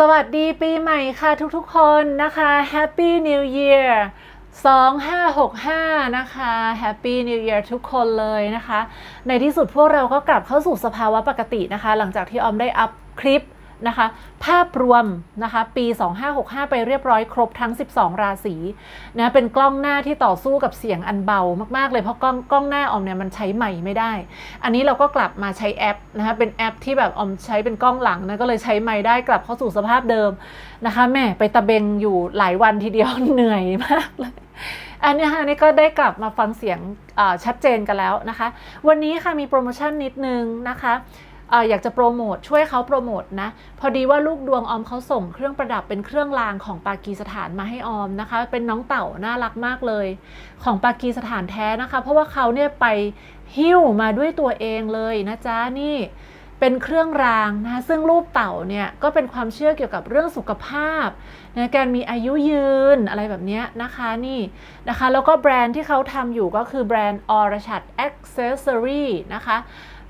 สวัสดีปีใหม่ค่ะทุกๆคนนะคะ Happy New Year 2565 นะคะ Happy New Year ทุกคนเลยนะคะ ในที่สุดพวกเราก็กลับเข้าสู่สภาวะปกตินะคะ หลังจากที่ออมได้อัพคลิป นะคะ ภาพรวมนะคะปี 2565 ไปเรียบร้อยครบทั้ง 12 ราศีนะเป็นกล้องหน้าที่ต่อสู้กับเสียงอันเบามากๆเลยเพราะกล้องกล้องหน้าออมเนี่ยมันใช้ใหม่ไม่ได้ อันนี้เราก็กลับมาใช้แอปนะคะเป็นแอปที่แบบออมใช้เป็นกล้องหลังนะก็เลยใช้ไม้ได้กลับเข้าสู่สภาพเดิมนะคะแม่ไปตะเบงอยู่หลายวันทีเดียวเหนื่อยมากเลยอันนี้ค่ะนี่ก็ได้กลับมาฟังเสียงชัดเจนกันแล้วนะคะ วันนี้ค่ะมีโปรโมชั่นนิดนึงนะคะ อยากจะโปรโมทช่วยเขาโปรโมทนะ พอดีว่าลูกดวงออมเขาส่งเครื่องประดับเป็นเครื่องรางของปากีสถานมาให้ออมนะคะ เป็นน้องเต่าน่ารักมากเลย ของปากีสถานแท้นะคะ เพราะว่าเขาเนี่ยไปหิ้วมาด้วยตัวเองเลยนะจ๊ะนี่ เป็นเครื่องรางนะคะซึ่งรูปเต่าเนี่ยก็เป็นความเชื่อเกี่ยวกับเรื่องสุขภาพนะการมีอายุยืนอะไรแบบนี้นะคะนี่นะคะแล้วก็แบรนด์ที่เขาทำอยู่ก็คือแบรนด์อรชัด Accessory นะคะ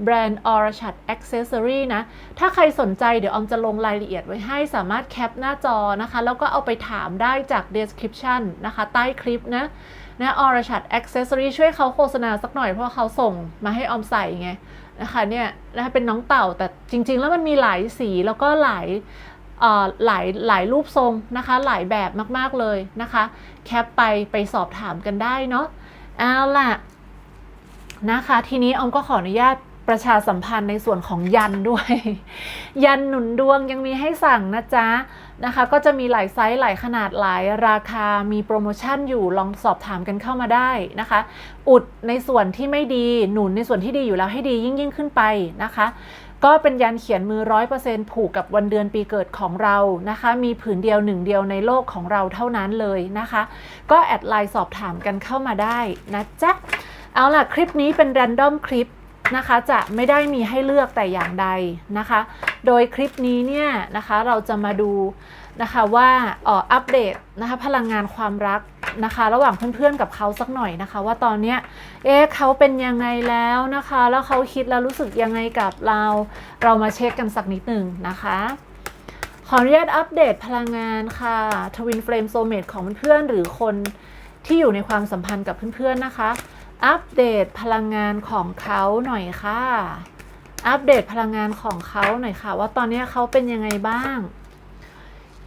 แบรนด์อรชัด Accessory นะ ถ้าใครสนใจเดี๋ยวออมจะลงรายละเอียดไว้ให้สามารถแคปหน้าจอนะคะ แล้วก็เอาไปถามได้จาก description นะคะ ใต้คลิปนะนะอรชัด Accessory ช่วยเขาโฆษณาสักหน่อยเพราะเขาส่งมาให้ออมใส่ไง นะคะเนี่ยนะคะเป็นน้องเต่าแต่จริง ๆ แล้วมันมีหลายสีแล้วก็หลายอ่อหลายหลายรูปทรงนะคะ หลายแบบมากๆเลยนะคะ แคปไปไปสอบถามกันได้เนาะเอาล่ะนะคะ ทีนี้อมก็ขออนุญาต ประชาสัมพันธ์ในส่วนของยันด้วย ยันหนุนดวงยังมีให้สั่งนะจ๊ะนะคะ ก็จะมีหลายไซส์หลายขนาดหลายราคามีโปรโมชั่นอยู่ลองสอบถามกันเข้ามาได้นะคะ อุดในส่วนที่ไม่ดีหนุนในส่วนที่ดีอยู่แล้วให้ดียิ่งยิ่งขึ้นไปนะคะ ก็เป็นยันเขียนมือร้อยเปอร์เซ็นต์ผูกกับวันเดือนปีเกิดของเรานะคะ มีผืนเดียวหนึ่งเดียวในโลกของเราเท่านั้นเลยนะคะ ก็แอดไลน์สอบถามกันเข้ามาได้นะจ๊ะเอาล่ะ คลิปนี้เป็นแรนดอมคลิป นะคะ จะไม่ได้มีให้เลือกแต่อย่างใดนะคะ โดยคลิปนี้เนี่ยนะคะเราจะมาดูนะคะว่าอออัปเดตนะคะพลังงานความรักนะคะ ระหว่างเพื่อนๆกับเขาสักหน่อยนะคะ ว่าตอนเนี้ยเอ๊ะเขาเป็นยังไงแล้วนะคะ แล้วเขาคิดแล้วรู้สึกยังไงกับเรา เรามาเช็คกันสักนิดหนึ่งนะคะขออนุญาตอัปเดตพลังงานค่ะทวินเฟรมโซเม e ของเพื่อนๆหรือคนที่อยู่ในความสัมพันธ์กับเพื่อนๆนะคะ อัปเดตพลังงานของเขาหน่อยค่ะ อัปเดตพลังงานของเขาหน่อยค่ะ ว่าตอนนี้เขาเป็นยังไงบ้าง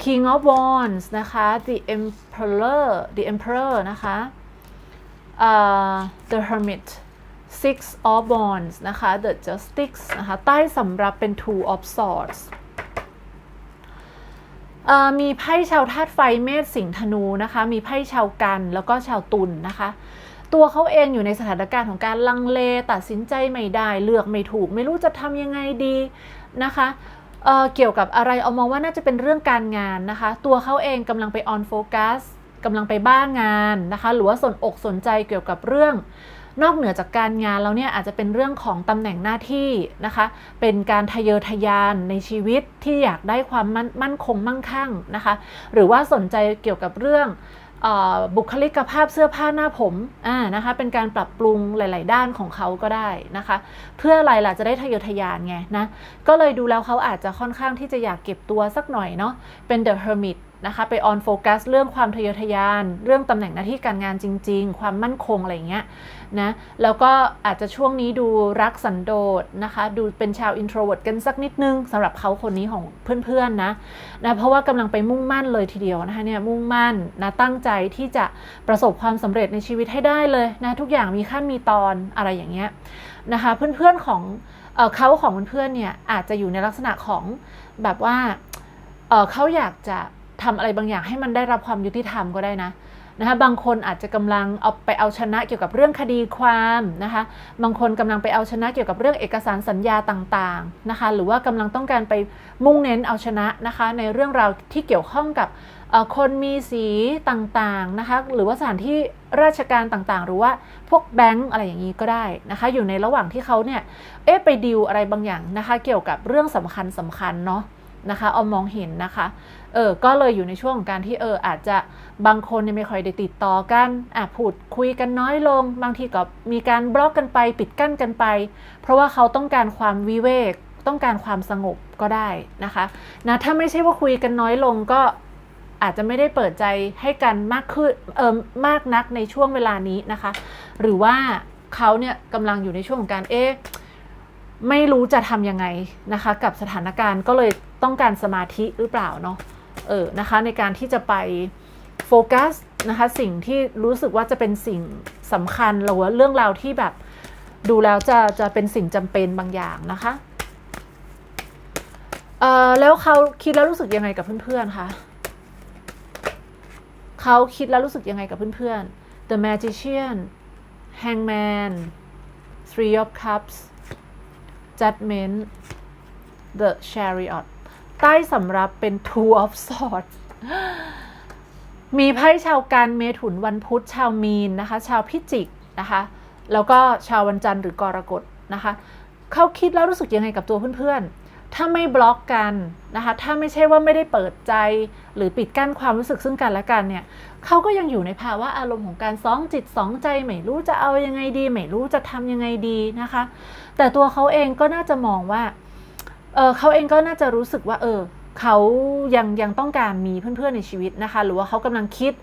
King of Wands นะคะ The Emperor The Emperor นะคะ uh, The Hermit Six of Wands นะคะ The Justice นะคะ ใต้สำรับเป็น Two of Swords มีไพ่ชาวธาตุไฟเมษสิงห์ธนูนะคะ มีไพ่ชาวกันแล้วก็ชาวตุลนนะคะ ตัวเขาเองอยู่ในสถานการณ์ของการลังเลตัดสินใจไม่ได้ เลือกไม่ถูก ไม่รู้จะทำยังไงดีนะคะเเกี่ยวกับอะไรเอามองว่าน่าจะเป็นเรื่องการงานนะคะ ตัวเขาเองกำลังไปออนโฟกัสกำลังไปบ้างานนะคะ หรือว่าสนอกสนใจเกี่ยวกับเรื่องนอกเหนือจากการงานแล้วเนี่ยอาจจะเป็นเรื่องของตำแหน่งหน้าที่นะคะ เป็นการทะเยอทะยานในชีวิตที่อยากได้ความมั่นนคงมั่งคั่งนะคะ หรือว่าสนใจเกี่ยวกับเรื่อง บุคลิกภาพเสื้อผ้าหน้าผมนะคะเป็นการปรับปรุงหลาย ๆ ด้านของเขาก็ได้นะคะ เพื่ออะไรล่ะจะได้ทะเยอทะยานไงนะก็เลยดูแล้วเขาอาจจะค่อนข้างที่จะอยากเก็บตัวสักหน่อยเนาะเป็น The Hermit นะคะไปออนโฟกัสเรื่องความทะเยอทะยาน เรื่องตำแหน่งหน้าที่การงานจริง ๆ ความมั่นคงอะไรเงี้ยนะแล้วก็อาจจะช่วงนี้ดูรักสันโดษนะคะดูเป็นชาว introvert กันสักนิดนึงสำหรับเขาคนนี้ของเพื่อนๆนะนะเพราะว่ากำลังไปมุ่งมั่นเลยทีเดียวนะคะเนี่ยมุ่งมั่นนะตั้งใจที่จะประสบความสำเร็จในชีวิตให้ได้เลยนะทุกอย่างมีขั้นมีตอนอะไรอย่างเงี้ยนะคะเพื่อนๆของเออเขาของเพื่อนๆเนี่ยอาจจะอยู่ในลักษณะของแบบว่าเออเขาอยากจะ ทำอะไรบางอย่างให้มันได้รับความยุติธรรมก็ได้นะนะคะบางคนอาจจะกำลังเอาไปเอาชนะเกี่ยวกับเรื่องคดีความนะคะบางคนกำลังไปเอาชนะเกี่ยวกับเรื่องเอกสารสัญญาต่างๆนะคะหรือว่ากำลังต้องการไปมุ่งเน้นเอาชนะนะคะในเรื่องราวที่เกี่ยวข้องกับคนมีสีต่างๆนะคะหรือว่าสถานที่ราชการต่างๆ หรือว่าพวกแบงก์อะไรอย่างนี้ก็ได้นะคะอยู่ในระหว่างที่เขาเนี่ยเอ๊ะไปดิวอะไรบางอย่างนะคะเกี่ยวกับเรื่องสำคัญสำคัญเนาะนะคะเอามองเห็นนะคะ เออก็เลยอยู่ในช่วงของการที่เอออาจจะบางคนเนี่ยไม่ค่อยได้ติดต่อกันอะพูดคุยกันน้อยลง บางทีก็มีการบล็อกกันไป ปิดกั้นกันไป เพราะว่าเขาต้องการความวิเวกต้องการความสงบก็ได้นะคะนะถ้าไม่ใช่ว่าคุยกันน้อยลงก็อาจจะไม่ได้เปิดใจให้กันมากขึ้นเออมากนักในช่วงเวลานี้นะคะ หรือว่าเขาเนี่ยกำลังอยู่ในช่วงของการเอ๊ะไม่รู้จะทำยังไงนะคะ กับสถานการณ์ก็เลยต้องการสมาธิหรือเปล่าเนาะ เออนะคะในการที่จะไปโฟกัสนะคะสิ่งที่รู้สึกว่าจะเป็นสิ่งสำคัญหรือว่าเรื่องราวที่แบบดูแล้วจะจะเป็นสิ่งจำเป็นบางอย่างนะคะเอ่อแล้วเขาคิดแล้วรู้สึกยังไงกับเพื่อนๆคะเขาคิดแล้วรู้สึกยังไงกับเพื่อนๆ The Magician Hangman Three of Cups Judgment The Chariot ใต้สำรับเป็น Two of Swords มีไพ่ชาวกันเมถุนวันพุธชาวมีนนะคะ ชาวพิจิกนะคะ แล้วก็ชาววันจันทร์หรือกรกฎนะคะเขาคิดแล้วรู้สึกยังไงกับตัวเพื่อนๆ ถ้าไม่บล็อกกันนะคะ ถ้าไม่ใช่ว่าไม่ได้เปิดใจ หรือปิดกั้นความรู้สึกซึ่งกันและกันเนี่ยเขาก็ยังอยู่ในภาวะอารมณ์ของการสองจิตสองใจไม่รู้จะเอายังไงดีไม่รู้จะทำยังไงดีนะคะ แต่ตัวเขาเองก็น่าจะมองว่า เออเขาเองก็น่าจะรู้สึกว่า เออเขายังยังต้องการมีเพื่อนๆในชีวิตนะคะ หรือว่าเขากำลังคิด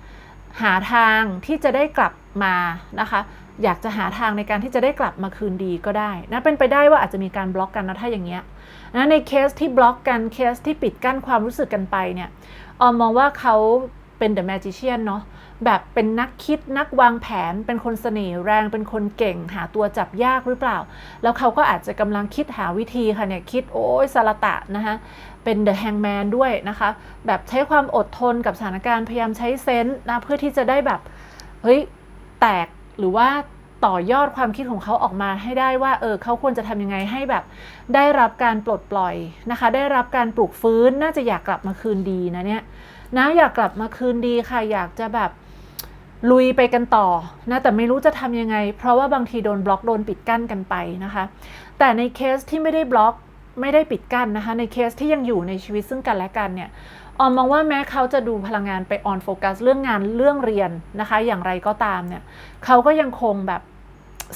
หาทางที่จะได้กลับมานะคะ อยากจะหาทางในการที่จะได้กลับมาคืนดีก็ได้นะเป็นไปได้ว่าอาจจะมีการบล็อกกันนะถ้าอย่างเงี้ยนะในเคสที่บล็อกกันเคสที่ปิดกั้นความรู้สึกกันไปเนี่ยออมมองว่าเขาเป็น The Magician เนาะ แบบเป็นนักคิดนักวางแผน เป็นคนเสน่ห์แรง เป็นคนเก่ง หาตัวจับยากหรือเปล่า แล้วเขาก็อาจจะกำลังคิดหาวิธีค่ะเนี่ยคิดโอ้ยสารตะนะคะเป็น The Hangman ด้วยนะคะ แบบใช้ความอดทนกับสถานการณ์พยายามใช้เซนส์นะเพื่อที่จะได้แบบเฮ้ยแตกหรือว่าต่อยอดความคิดของเขาออกมาให้ได้ว่าเออเขาควรจะทำยังไงให้แบบ ได้รับการปลดปล่อยนะคะ ได้รับการปลุกฟื้นน่าจะอยากกลับมาคืนดีนะเนี่ยนะอยากกลับมาคืนดีค่ะ อยากจะแบบ ลุยไปกันต่อนะแต่ไม่รู้จะทำยังไง เพราะว่าบางทีโดนบล็อกโดนปิดกั้นกันไปนะคะ แต่ในเคสที่ไม่ได้บล็อกไม่ได้ปิดกั้นนะคะ ในเคสที่ยังอยู่ในชีวิตซึ่งกันและกันเนี่ยออมมองว่าแม้เขาจะดูพลังงานไปออนโฟกัสเรื่องงานเรื่องเรียนนะคะ อย่างไรก็ตามเนี่ยเขาก็ยังคงแบบ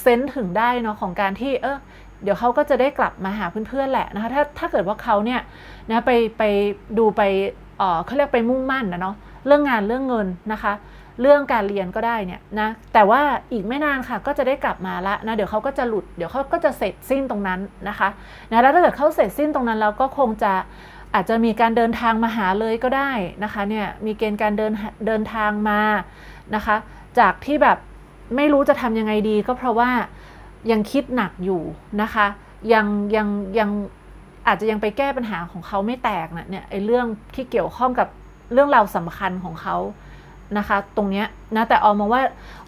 เซนส์ถึงได้เนาะของการที่เออเดี๋ยวเขาก็จะได้กลับมาหาเพื่อนๆแหละนะคะ ถ้าถ้าเกิดว่าเขาเนี่ยนะไปไปดูไปเออเขาเรียกไปมุ่งมั่นนะเนาะเรื่องงานเรื่องเงินนะคะ เรื่องการเรียนก็ได้เนี่ยนะแต่ว่าอีกไม่นานค่ะก็จะได้กลับมาละนะเดี๋ยวเขาก็จะหลุดเดี๋ยวเขาก็จะเสร็จสิ้นตรงนั้นนะคะนะแล้วถ้าเกิดเขาเสร็จสิ้นตรงนั้นแล้วก็คงจะอาจจะมีการเดินทางมาหาเลยก็ได้นะคะเนี่ยมีเกณฑ์การเดินเดินทางมานะคะ จากที่แบบไม่รู้จะทำยังไงดี ก็เพราะว่ายังคิดหนักอยู่นะคะยังยังยังอาจจะยังไปแก้ปัญหาของเขาไม่แตกนะเนี่ยไอ้เรื่องที่เกี่ยวข้องกับเรื่องราวสำคัญของเขา นะคะ ตรงเนี้ยนะแต่ออมมองว่า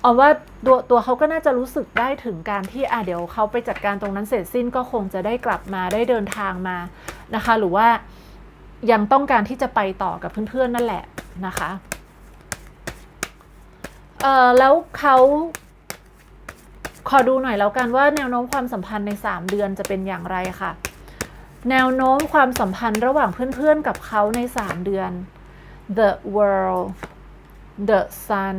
ออมว่าตัวตัวเขาก็น่าจะรู้สึกได้ถึงการที่อะเดี๋ยวเขาไปจัดการตรงนั้นเสร็จสิ้นก็คงจะได้กลับมาได้เดินทางมานะคะ หรือว่ายังต้องการที่จะไปต่อกับเพื่อนๆนั่นแหละนะคะเอ่อแล้วเขาขอดูหน่อยแล้วกันว่าแนวโน้มความสัมพันธ์ใน 3 เดือนจะเป็นอย่างไรค่ะ แนวโน้มความสัมพันธ์ระหว่างเพื่อนๆกับเขาใน 3 เดือน the world the sun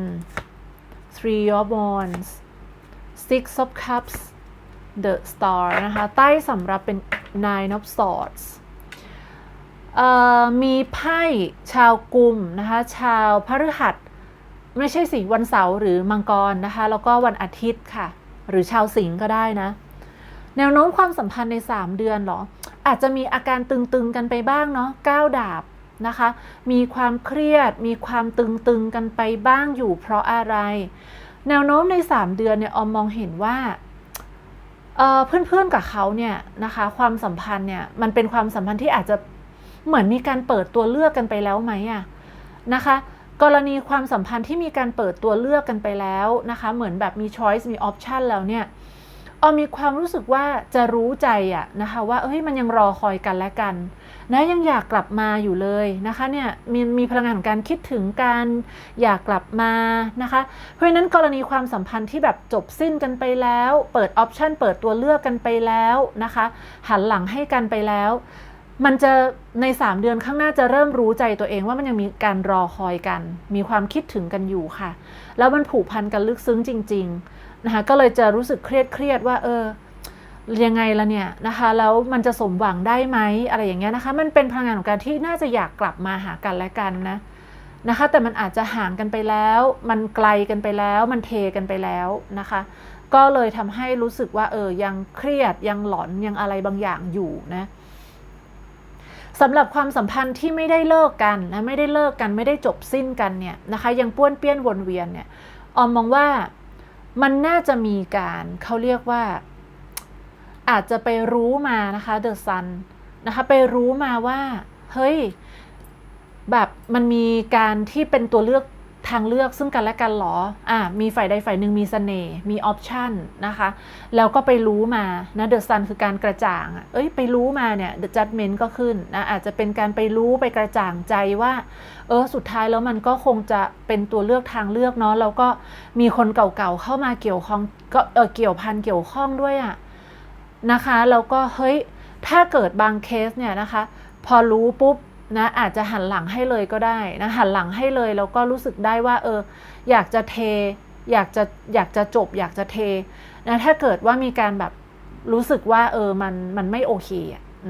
three of wands six of cups the star นะคะ ใต้สำรับเป็น nine of swords มีไพ่ชาวกลุ่มนะคะ ชาวพฤหัส ไม่ใช่สิวันเสาร์หรือมังกรนะคะ แล้วก็วันอาทิตย์ค่ะ หรือชาวสิงห์ก็ได้นะ แนวโน้มความสัมพันธ์ใน 3 เดือนหรอ อาจจะมีอาการตึงๆกันไปบ้างเนาะก้าวดาบ นะคะ มีความเครียด มีความตึงๆกันไปบ้างอยู่เพราะอะไร แนวโน้มใน 3 เดือนเนี่ยออมมองเห็นว่าเพื่อนๆกับเขาเนี่ยนะคะความสัมพันธ์เนี่ยมันเป็นความสัมพันธ์ที่อาจจะเหมือนมีการเปิดตัวเลือกกันไปแล้วไหมอะนะคะ กรณีความสัมพันธ์ที่มีการเปิดตัวเลือกกันไปแล้วนะคะ เหมือนแบบมี choice มี option แล้วเนี่ยออมีความรู้สึกว่าจะรู้ใจอะนะคะว่าเอ้ยมันยังรอคอยกันและกัน นะยังอยากกลับมาอยู่เลยนะคะเนี่ยมีมีพลังงานของการคิดถึงการอยากกลับมานะคะ เพราะฉะนั้นกรณีความสัมพันธ์ที่แบบจบสิ้นกันไปแล้ว เปิดออปชันเปิดตัวเลือกกันไปแล้วนะคะ หันหลังให้กันไปแล้ว มันจะใน 3 เดือนข้างหน้าจะเริ่มรู้ใจตัวเองว่ามันยังมีการรอคอยกัน มีความคิดถึงกันอยู่ค่ะ แล้วมันผูกพันกันลึกซึ้งจริง ๆนะคะก็เลยจะรู้สึกเครียดเครียดว่าเออ ยังไงละเนี่ยนะคะแล้วมันจะสมหวังได้ไหมอะไรอย่างเงี้ยนะคะ มันเป็นพลังงานของการที่น่าจะอยากกลับมาหากันและกันนะนะคะ แต่มันอาจจะห่างกันไปแล้ว มันไกลกันไปแล้ว มันเทกันไปแล้วนะคะ ก็เลยทำให้รู้สึกว่าเออยังเครียดยังหลอนยังอะไรบางอย่างอยู่นะสำหรับความสัมพันธ์ที่ไม่ได้เลิกกันนะไม่ได้เลิกกันไม่ได้จบสิ้นกันเนี่ยนะคะ ยังป้วนเปี้ยนวนเวียนเนี่ยออมมองว่ามันน่าจะมีการเขาเรียกว่า อาจจะไปรู้มานะคะเดอะซันนะคะไปรู้มาว่า เฮ้ย แบบมันมีการที่เป็นตัวเลือกทางเลือกซึ่งกันและกันหรอ อ่า มีฝ่ายใดฝ่ายหนึ่งมีเสน่ห์ มีออปชันนะคะ แล้วก็ไปรู้มานะเดอะซันคือการกระจ่างอะเอ้ย ไปรู้มาเนี่ยเดอะจัดเมนต์ก็ขึ้นนะ อาจจะเป็นการไปรู้ไปกระจ่างใจว่า เออ สุดท้ายแล้วมันก็คงจะเป็นตัวเลือกทางเลือกเนาะ แล้วก็มีคนเก่าๆเข้ามาเกี่ยวข้องก็เออเกี่ยวพันเกี่ยวข้องด้วยอะ นะคะแล้วก็เฮ้ยถ้าเกิดบางเคสเนี่ยนะคะ พอรู้ปุ๊บนะอาจจะหันหลังให้เลยก็ได้นะหันหลังให้เลยแล้วก็รู้สึกได้ว่าเอออยากจะเท อยากจะอยากจะจบ อยากจะเทนะถ้าเกิดว่ามีการแบบรู้สึกว่าเออมันมันไม่โอเค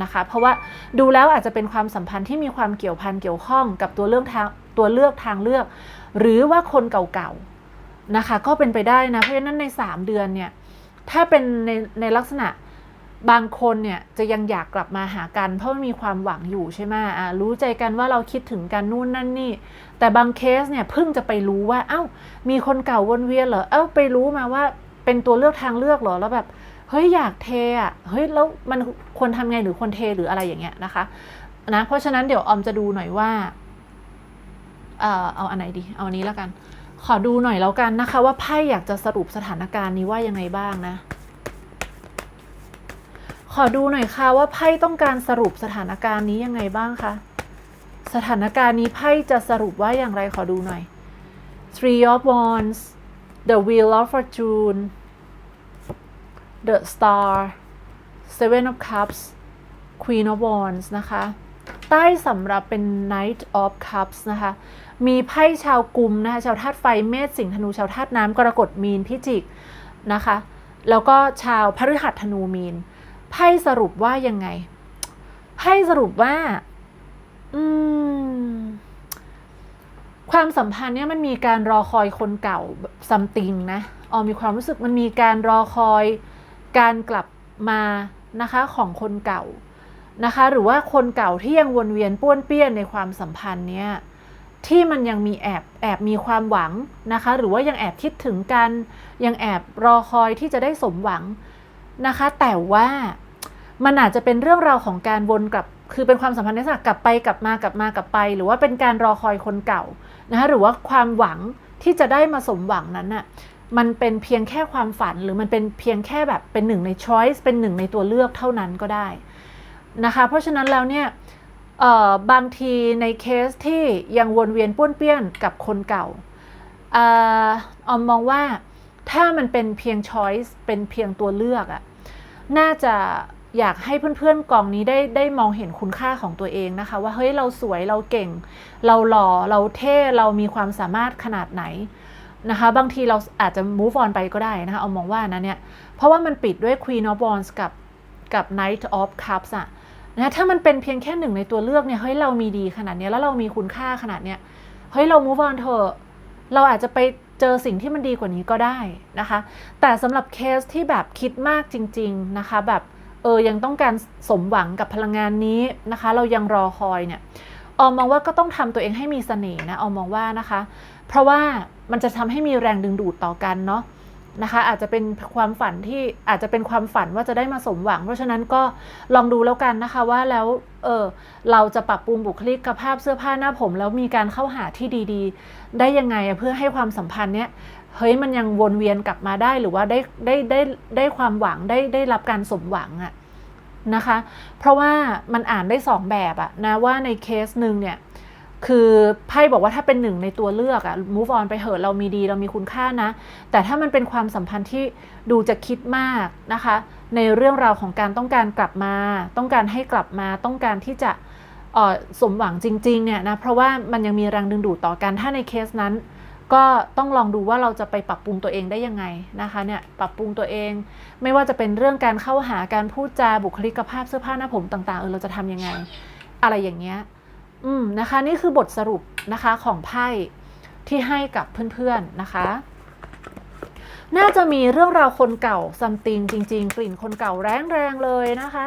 นะคะ เพราะว่าดูแล้วอาจจะเป็นความสัมพันธ์ที่มีความเกี่ยวพันเกี่ยวข้องกับตัวเลือกทางตัวเลือกทางเลือก หรือว่าคนเก่าๆนะคะ ก็เป็นไปได้นะเพราะฉะนั้นใน 3 เดือนเนี่ยถ้าเป็นในในลักษณะ บางคนเนี่ยจะยังอยากกลับมาหากัน เพราะมันมีความหวังอยู่ใช่ไหมอ่ารู้ใจกันว่าเราคิดถึงกันนู่นนั่นนี่ แต่บางเคสเนี่ยเพิ่งจะไปรู้ว่าเอ้า มีคนเก่าวนเวียนเหรอเอ้าไปรู้มาว่าเป็นตัวเลือกทางเลือกเหรอแล้วแบบเฮ้ยอยากเทอะเฮ้ยแล้วมันควรทำไงหรือควรเทหรืออะไรอย่างเงี้ยนะคะนะเพราะฉะนั้นเดี๋ยวออมจะดูหน่อยว่าเอ่อเอาอันไหนดี เอาอันนี้แล้วกัน ขอดูหน่อยแล้วกันนะคะ ว่าไพ่อยากจะสรุปสถานการณ์นี้ว่ายังไงบ้างนะ ขอดูหน่อยค่ะว่าไพ่ต้องการสรุปสถานการณ์นี้ยังไงบ้างคะสถานการณ์นี้ไพ่จะสรุปว่าอย่างไรขอดูหน่อย Three of Wands The Wheel of Fortune The Star Seven of Cups Queen of Wands นะคะ ใต้สำหรับเป็น Knight of Cups นะคะ มีไพ่ชาวกุมนะคะ ชาวธาตุไฟ เมษ สิงห์ ธนู ชาวธาตุน้ำ กรกฎ มีน พิจิก นะคะ แล้วก็ชาวพฤหัสธนูมีน ไพ่สรุปว่ายังไงไพ่สรุปว่า อืม ความสัมพันธ์เนี่ยมันมีการรอคอยคนเก่าซัมติงนะออมีความรู้สึกมันมีการรอคอยการกลับมานะคะของคนเก่านะคะ หรือว่าคนเก่าที่ยังวนเวียนป้วนเปี้ยนในความสัมพันธ์เนี่ยที่มันยังมีแอบแอบมีความหวังนะคะ หรือว่ายังแอบคิดถึงกัน ยังแอบรอคอยที่จะได้สมหวังนะคะ แต่ว่า มันอาจจะเป็นเรื่องราวของการวนกลับ คือเป็นความสัมพันธ์ในลักษณะกลับไปกลับมากลับมากลับไป หรือว่าเป็นการรอคอยคนเก่านะคะหรือว่าความหวังที่จะได้มาสมหวังนั้นน่ะมันเป็นเพียงแค่ความฝัน หรือมันเป็นเพียงแค่แบบเป็นหนึ่งใน choice เป็นหนึ่งในตัวเลือกเท่านั้นก็ได้นะคะเพราะฉะนั้นแล้วเนี่ยบางทีในเคสที่ยังวนเวียนป้วนเปี้ยนกับคนเก่าออออมมองว่าถ้ามันเป็นเพียง choice เป็นเพียงตัวเลือกอะน่าจะ อยากให้เพื่อนๆกองนี้ได้ได้มองเห็นคุณค่าของตัวเองนะคะ ว่าเฮ้ยเราสวยเราเก่ง เราหล่อเราเท่เรามีความสามารถขนาดไหนนะคะ บางทีเราอาจจะ move on ไปก็ได้นะคะ เอามองว่านะเนี่ย เพราะว่ามันปิดด้วย Queen of Wands กับกับ Knight of Cups อะนะถ้ามันเป็นเพียงแค่หนึ่งในตัวเลือกเนี่ยเฮ้ยเรามีดีขนาดนี้แล้วเรามีคุณค่าขนาดเนี้ยเฮ้ยเรา move on เถอะเราอาจจะไปเจอสิ่งที่มันดีกว่านี้ก็ได้นะคะ แต่สำหรับเคสที่แบบคิดมากจริง ๆนะคะ แบบ เออยังต้องการสมหวังกับพลังงานนี้นะคะ เรายังรอคอยเนี่ยออมมองว่าก็ต้องทำตัวเองให้มีเสน่ห์นะออมมองว่านะคะ เพราะว่ามันจะทำให้มีแรงดึงดูดต่อกันเนาะนะคะ อาจจะเป็นความฝันที่อาจจะเป็นความฝันว่าจะได้มาสมหวัง เพราะฉะนั้นก็ลองดูแล้วกันนะคะว่าแล้วเออเราจะปรับปรุงบุคลิกภาพเสื้อผ้าหน้าผม แล้วมีการเข้าหาที่ดี ๆ ได้ยังไงเพื่อให้ความสัมพันธ์เนี้ย เฮ้ยมันยังวนเวียนกลับมาได้หรือว่าได้ได้ได้ได้ความหวังได้ได้รับการสมหวังอะนะคะ เพราะว่ามันอ่านได้สองแบบอะนะว่าในเคสหนึ่งเนี่ยคือไพ่บอกว่าถ้าเป็นหนึ่งในตัวเลือกอะ move on ไปเหอะเรามีดีเรามีคุณค่านะ แต่ถ้ามันเป็นความสัมพันธ์ที่ดูจะคิดมากนะคะ ในเรื่องราวของการต้องการกลับมา ต้องการให้กลับมาต้องการที่จะออสมหวังจริงๆเนี่ยนะเพราะว่ามันยังมีแรงดึงดูดต่อกันถ้าในเคสนั้น ก็ต้องลองดูว่าเราจะไปปรับปรุงตัวเองได้ยังไงนะคะเนี่ยปรับปรุงตัวเอง ไม่ว่าจะเป็นเรื่องการเข้าหาการพูดจาบุคลิกภาพเสื้อผ้าหน้าผมต่าง ๆ เออเราจะทำยังไง อะไรอย่างเงี้ยอืมนะคะ นี่คือบทสรุปนะคะของไพ่ที่ให้กับเพื่อนๆนะคะ น่าจะมีเรื่องราวคนเก่าซัมติงจริง ๆ กลิ่นคนเก่าแรงๆเลยนะคะ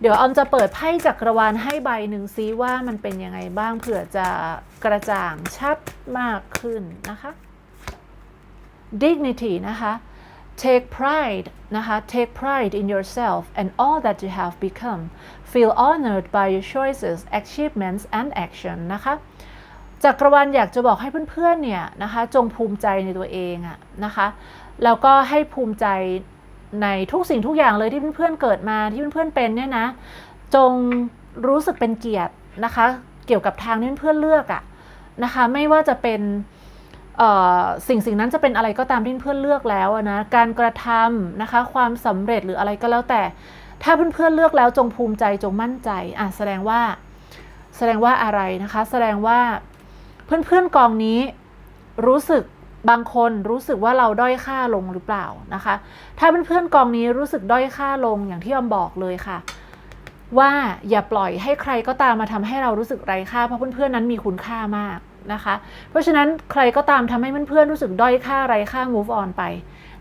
เดี๋ยวออมจะเปิดไพ่จักรวาลให้ใบหนึ่งซิว่ามันเป็นยังไงบ้างเผื่อจะกระจ่างชัดมากขึ้นนะคะ dignity นะคะ take pride นะคะ take pride in yourself and all that you have become feel honored by your choices achievements and action นะคะจักรวาลอยากจะบอกให้เพื่อนๆเนี่ยนะคะจงภูมิใจในตัวเองอะนะคะแล้วก็ให้ภูมิใจ ในทุกสิ่งทุกอย่างเลยที่เพื่อนๆเกิดมาที่เพื่อนๆเป็นเนี่ยนะ จงรู้สึกเป็นเกียรตินะคะ เกี่ยวกับทางที่เพื่อนๆเลือกอะนะคะ ไม่ว่าจะเป็นสิ่งสิ่งนั้นจะเป็นอะไรก็ตามที่เพื่อนเลือกแล้วนะการกระทำนะคะ ความสำเร็จหรืออะไรก็แล้วแต่ ถ้าเพื่อนๆเลือกแล้วจงภูมิใจจงมั่นใจอะแสดงว่าแสดงว่าอะไรนะคะ แสดงว่าเพื่อนๆกองนี้รู้สึก บางคนรู้สึกว่าเราด้อยค่าลงหรือเปล่านะคะ ถ้าเพื่อนๆกองนี้รู้สึกด้อยค่าลงอย่างที่ออมบอกเลยค่ะ ว่าอย่าปล่อยให้ใครก็ตามมาทำให้เรารู้สึกไร้ค่าเพราะเพื่อนๆนั้นมีคุณค่ามากนะคะ เพราะฉะนั้นใครก็ตามทำให้เพื่อนๆรู้สึกด้อยค่าไร้ค่า move on ไป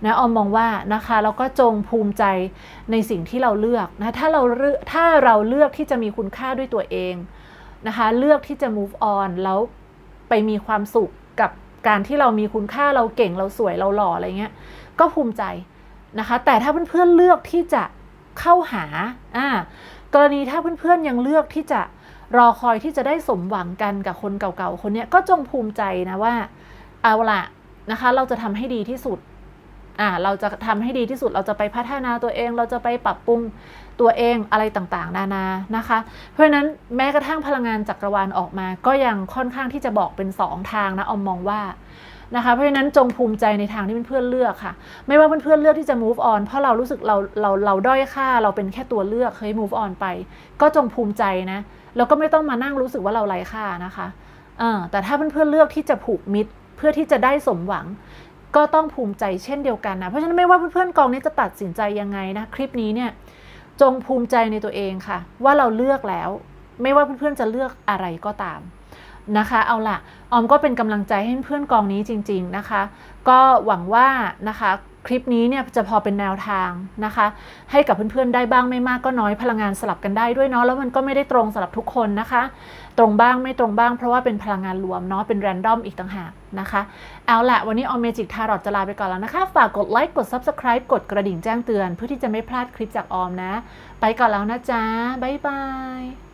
นะออมมองว่านะคะแล้วก็จงภูมิใจในสิ่งที่เราเลือกนะถ้าเราเลือกถ้าเราเลือกที่จะมีคุณค่าด้วยตัวเองนะคะ เลือกที่จะ move on แล้วไปมีความสุข การที่เรามีคุณค่าเราเก่งเราสวยเราหล่ออะไรเงี้ยก็ภูมิใจนะคะ แต่ถ้าเพื่อนๆเลือกที่จะเข้าหาอ่ากรณีถ้าเพื่อนๆยังเลือกที่จะรอคอยที่จะได้สมหวังกันกับคนเก่าๆคนเนี้ยก็จงภูมิใจนะว่า เอาละนะคะ เราจะทำให้ดีที่สุด อ่าเราจะทำให้ดีที่สุดเราจะไปพัฒนาตัวเอง เราจะไปปรับปรุงตัวเองอะไรต่างๆ นานานะคะ เพราะฉะนั้นแม้กระทั่งพลังงานจักรวาลออกมา ก็ยังค่อนข้างที่จะบอกเป็น 2 ทางนะออมมองว่านะคะเพราะฉะนั้นจงภูมิใจในทางที่เพื่อนเลือกค่ะ ไม่ว่าเพื่อนๆเลือกที่จะ move on เพราะเรารู้สึกเราเราเราด้อยค่าเราเป็นแค่ตัวเลือกเฮ้ย move on ไป ก็จงภูมิใจนะแล้วก็ไม่ต้องมานั่งรู้สึกว่าเราไร้ค่านะคะเออแต่ถ้าเพื่อนๆเลือกที่จะผูกมิตรเพื่อที่จะได้สมหวัง ก็ต้องภูมิใจเช่นเดียวกันนะ เพราะฉะนั้นไม่ว่าเพื่อนๆกองนี้จะตัดสินใจยังไงนะ คลิปนี้เนี่ยจงภูมิใจในตัวเองค่ะ ว่าเราเลือกแล้ว ไม่ว่าเพื่อนๆจะเลือกอะไรก็ตามนะคะ เอาละออมก็เป็นกำลังใจให้เพื่อนกองนี้จริง ๆนะคะ ก็หวังว่านะคะคลิปนี้เนี่ยจะพอเป็นแนวทางนะคะ ให้กับเพื่อนๆได้บ้างไม่มากก็น้อยพลังงานสลับกันได้ด้วยเนาะแล้วมันก็ไม่ได้ตรงสำหรับทุกคนนะคะ ตรงบ้างไม่ตรงบ้างเพราะว่าเป็นพลังงานรวมเนาะเป็นแรนดอมอีกต่างหากนะคะ เอาละวันนี้ออมเมจิกทารอตจะลาไปก่อนแล้วนะคะ ฝากกดไลค์กด Subscribe กดกระดิ่งแจ้งเตือน เพื่อที่จะไม่พลาดคลิปจากออมนะ ไปก่อนแล้วนะจ๊ะบ๊ายบาย